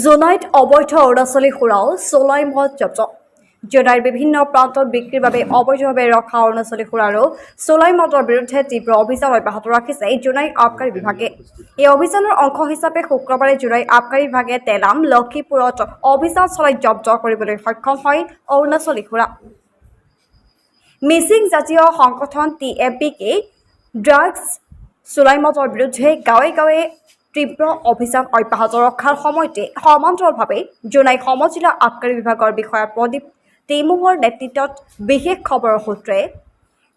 জোনাইত অবৈধ অৰুণাচলী সুৰাও চলাই মদ জব্দ। জোনাইৰ বিভিন্ন প্ৰান্তত বিক্ৰীৰ বাবে অবৈধভাৱে ৰখা অৰুণাচলী সুৰা আৰু চলাই মদৰ বিৰুদ্ধে তীব্ৰ অভিযান অব্যাহত ৰাখিছে জোনাই আবকাৰী বিভাগে। এই অভিযানৰ অংশ হিচাপে শুক্ৰবাৰে জোনাই আবকাৰী বিভাগে তেলাম লক্ষীপুৰত অভিযান চলাই জব্দ কৰিবলৈ সক্ষম হয় অৰুণাচলী সুৰা। মিচিং জাতীয় সংগঠন T F B K drugs চোলাইমদৰ বিৰুদ্ধে গাঁৱে গাঁৱে তীব্ৰ অভিযান অব্যাহত ৰখাৰ সময়তে সমান্তৰালভাৱে জোনাই সমজিলা আবকাৰী বিভাগৰ বিষয়া প্ৰদীপ টেইমুঙৰ নেতৃত্বত বিশেষ খবৰৰ সূত্ৰে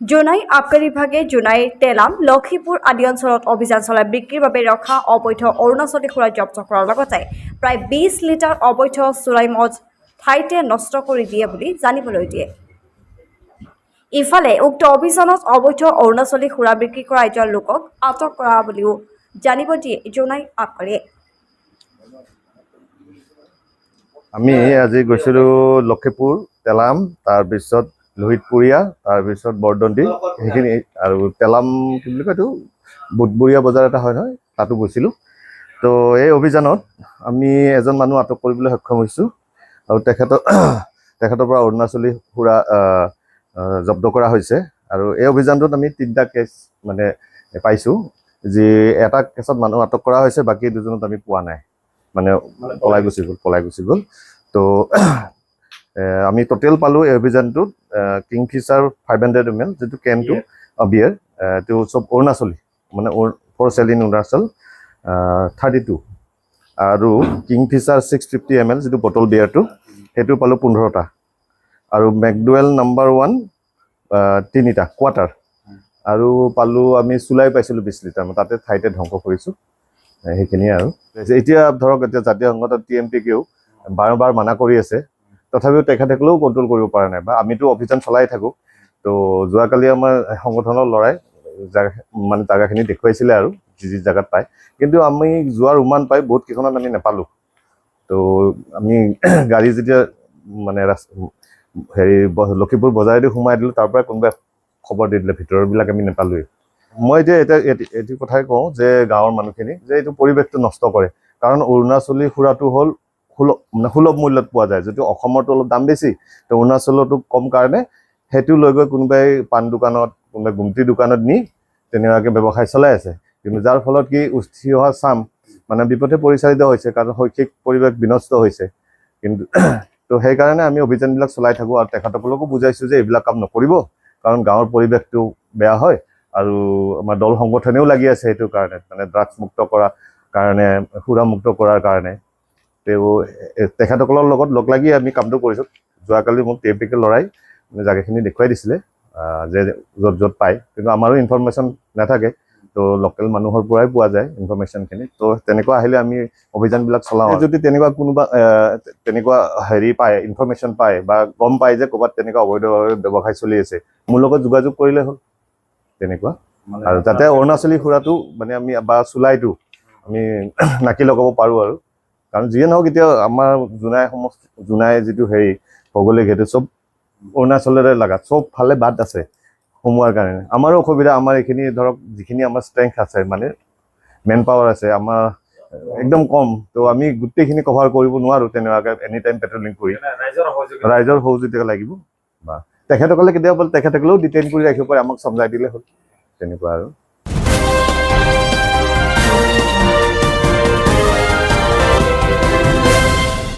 জোনাই আবকাৰী বিভাগে জোনাইৰ তেলাম লক্ষীপুৰ আদি অঞ্চলত অভিযান চলাই বিক্ৰীৰ বাবে ৰখা অবৈধ অৰুণাচলী সুৰা জব্দ কৰাৰ লগতে প্ৰায় বিছ লিটাৰ অবৈধ চোলাই মদ ঠাইতে নষ্ট কৰি দিয়ে বুলি জানিবলৈ দিয়ে। ইফালে উক্ত অভিযানত অবৈধ অৰুণাচলী সুৰা বিক্ৰী কৰা এজন লোকক আটক কৰা বুলিও জানিব দিয়ে জোনাই আবকাৰীয়ে আমি আজি গৈছিলোঁ লক্ষীপুৰ, তেলাম তাৰপিছত লোহিতপুৰীয়া তাৰপিছত বৰদণ্ডি। সেইখিনি আৰু তেলাম কি বুলি কয় এইটো? বুধবৰীয়া বজাৰ এটা হয় নহয়, তাতো গৈছিলোঁ। তো এই অভিযানত আমি এজন মানুহ আটক কৰিবলৈ সক্ষম হৈছোঁ আৰু তেখেতৰ তেখেতৰ পৰা অৰুণাচলী সুৰা জব্দ কৰা হৈছে। আৰু এই অভিযানটোত আমি তিনিটা কেছ মানে পাইছোঁ। যি এটা কেছত মানুহ আটক কৰা হৈছে বাকী দুজনত আমি পোৱা নাই। মানে পলাই গুচি গ'ল পলাই গুচি গ'ল। তো আমি টোটেল পালোঁ এই অভিযানটোত Kingfisher five hundred M L যিটো কেনটো বিয়েৰ এইটো চব অৰুণাচলী মানে for sale in Arunachal thirty two আৰু Kingfisher six fifty M L যিটো বটল বিয়েৰটো সেইটো পালোঁ পোন্ধৰটা। আৰু মেকডুৱেল নাম্বাৰ ওৱান তিনিটা কোৱাৰ্টাৰ আৰু পালোঁ, আমি চুলাই পাইছিলোঁ বিছ লিটাৰ তাতে ঠাইতে ধ্বংস কৰিছোঁ। সেইখিনিয়ে আৰু। এতিয়া ধৰক, এতিয়া জাতীয় সংগঠন টি এম পি কেও বাৰ বাৰ মানা কৰি আছে। তথাপিও তেখেতসকলেও কণ্ট্ৰল কৰিব পৰা নাই। বা আমিতো অভিযান চলাই থাকোঁ। তো, যোৱাকালি আমাৰ সংগঠনৰ ল'ৰাই জাগা মানে জাগাখিনি দেখুৱাইছিলে আৰু, যি যি জেগাত পায়। কিন্তু আমি যোৱাৰ উমান পাই বহুত কেইখনত আমি নাপালোঁ। তো, আমি গাড়ী যেতিয়া মানে হেৰি লক্ষীপুৰ বজাৰেদি সোমাই দিলোঁ, তাৰ পৰাই কোনোবাই খবৰ দি দিলে ভিতৰবিলাক আমি নাপালোঁৱেই। মই এতিয়া এতিয়া এইটো কথাই কওঁ যে গাঁৱৰ মানুহখিনি যে এইটো পৰিৱেশটো নষ্ট কৰে। কাৰণ অৰুণাচলী সুৰাটো হ'ল সুলভ মানে সুলভ মূল্যত পোৱা যায়। যিটো অসমৰতো অলপ দাম বেছি, তো অৰুণাচলতো কম কাৰণে সেইটো লৈ গৈ কোনোবাই পাণ দোকানত, কোনোবাই গুমটি দোকানত নি তেনেকুৱাকৈ ব্যৱসায় চলাই আছে। কিন্তু যাৰ ফলত কি উঠি অহা চাম মানে বিপথে পৰিচালিত হৈছে, কাৰণ শৈক্ষিক পৰিৱেশ বিনষ্ট হৈছে। কিন্তু, তো সেইকাৰণে আমি অভিযানবিলাক চলাই থাকোঁ আৰু তেখেতসকলকো বুজাইছোঁ যে এইবিলাক কাম নকৰিব। কাৰণ গাঁৱৰ পৰিৱেশটো বেয়া হয় আৰু আমাৰ দল সংগঠনেও লাগি আছে সেইটো কাৰণে মানে ড্ৰাগছ মুক্ত কৰাৰ কাৰণে সুৰা মুক্ত কৰাৰ কাৰণে। তেওঁ তেখেতসকলৰ লগত লগ লাগি আমি কামটো কৰিছোঁ। যোৱাকালি মোক টি এম পিকে ল'ৰাই জাগাখিনি দেখুৱাই দিছিলে যে য'ত য'ত পায়। কিন্তু আমাৰো ইনফৰমেশ্যন নাথাকে। তো লোকেল মানুহৰ পৰাই পোৱা যায় ইনফৰমেশ্যনখিনি তো তেনেকুৱা আহিলে আমি অভিযানবিলাক চলাওঁ। যদি তেনেকুৱা কোনোবা তেনেকুৱা হেৰি পায় ইনফৰমেশ্যন পায় বা গম পায় যে ক'ৰবাত তেনেকুৱা অবৈধভাৱে ব্যৱসায় চলি আছে মোৰ লগত যোগাযোগ কৰিলে হ'ল। তেনেকুৱা। আৰু যাতে অৰুণাচলী সুৰাটো মানে আমি বা চুলাইটো আমি নাকি লগাব পাৰোঁ আৰু। কাৰণ যিয়ে নহওক এতিয়া আমাৰ জোনাই সম জোনাই যিটো হেৰি ভৌগোলিক সেইটো চব অৰুণাচলৰে লগা চব ফালে বাট আছে। সোমোৱাৰ কাৰণে। আমাৰো অসুবিধা আমাৰ এইখিনি ধৰক যিখিনি আমাৰ ষ্ট্ৰেংথ আছে মানে মেন পাৱাৰ আছে আমাৰ একদম কম। তো আমি গোটেইখিনি কভাৰ কৰিব নোৱাৰোঁ তেনেকুৱাকৈ এনি টাইম পেট্ৰলিং কৰি ৰাইজৰ সহযোগিতা লাগিব। বা তেখেতসকলে কেতিয়াবা তেখেতসকলেও ডিটেইন কৰি ৰাখিব পাৰে আমাক চমজাই দিলে হ'ল। তেনেকুৱা আৰু।